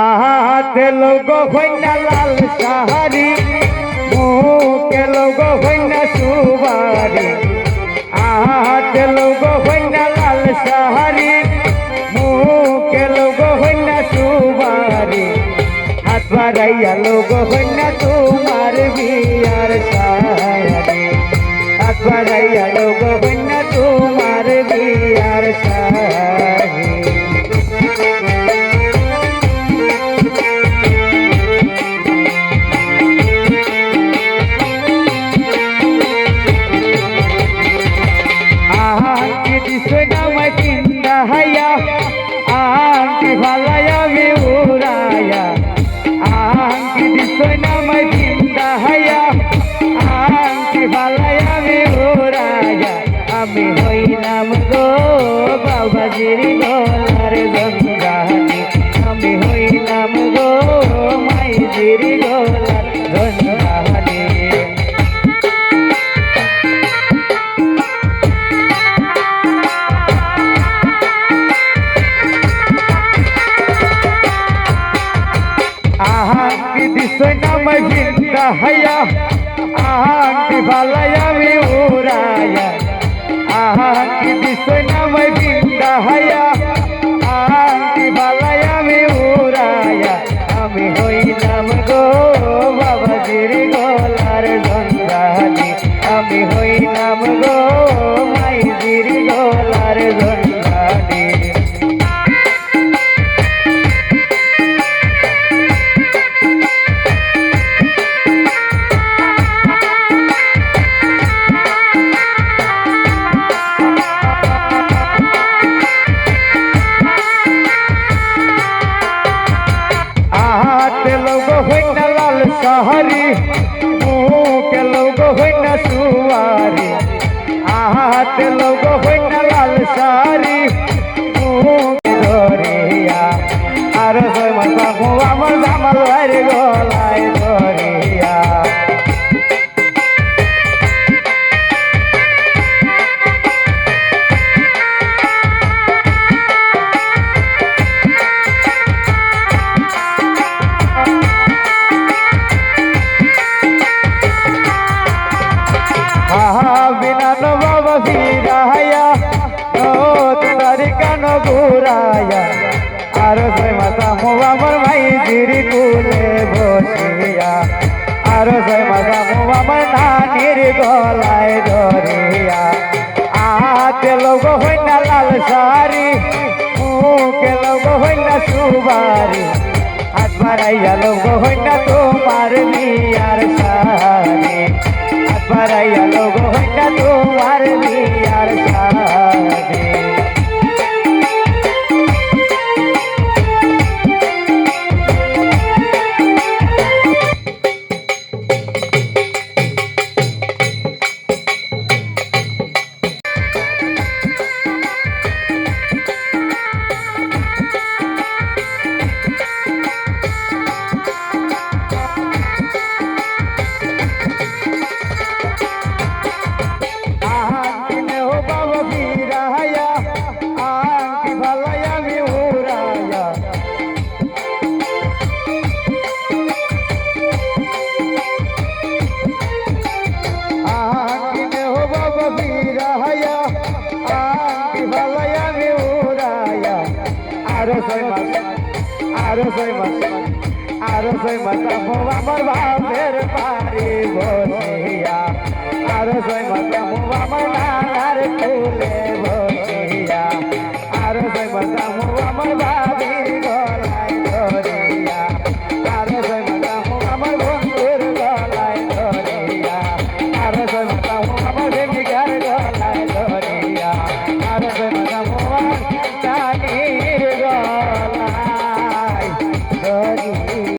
আহাতে লোক হইনা লাল সাহারি মুখে লোক হইনা সুবারি আহাতে লোক হইনা লাল সাহারি মুখে লোক হইনা সুবারি হাত বাড়াইয়া লোক হইনা তোমার বিয়ার সাহারি হাত আমি হইলাম গো বাবাজির গলার গঙ্গানি আমি হইলাম গো মাইজির গলার গঙ্গানি আহাঙ্কি দিশই নামাই ভিন্দা হাইয়া আহাঙ্কি ভালাইয়া আমি উড়াইয়া আহাঙ্কি দিশই নামাই ভিন্দা হাইয়া আহাঙ্কি ভালাইয়া আমি উড়াইয়া আমি হইলাম গো বাবাজির গলার গঙ্গানি আমি হইলাম গো সাহারি মুখে লোগ হইনা সুয়ারি আহাতে হইনা বিনান বাবা ফিরাইয়া নত তারিকান আর সে মাতা মো আমার ভাই জিরি কুলে বসিয়া। আর সে মাতা মো আমার নানির গলায় ধরিয়া। আহাতে লোক হইনা লাল সারি মুখে লোক হইনা সুবারি। হাত বাড়াইয়া লোক হইনা তোমার বিয়ার সারি আরও ছয় মাস আরও ছয় মাস আরও মাস আমো আমার বাপের বাড়ি বসিয়া।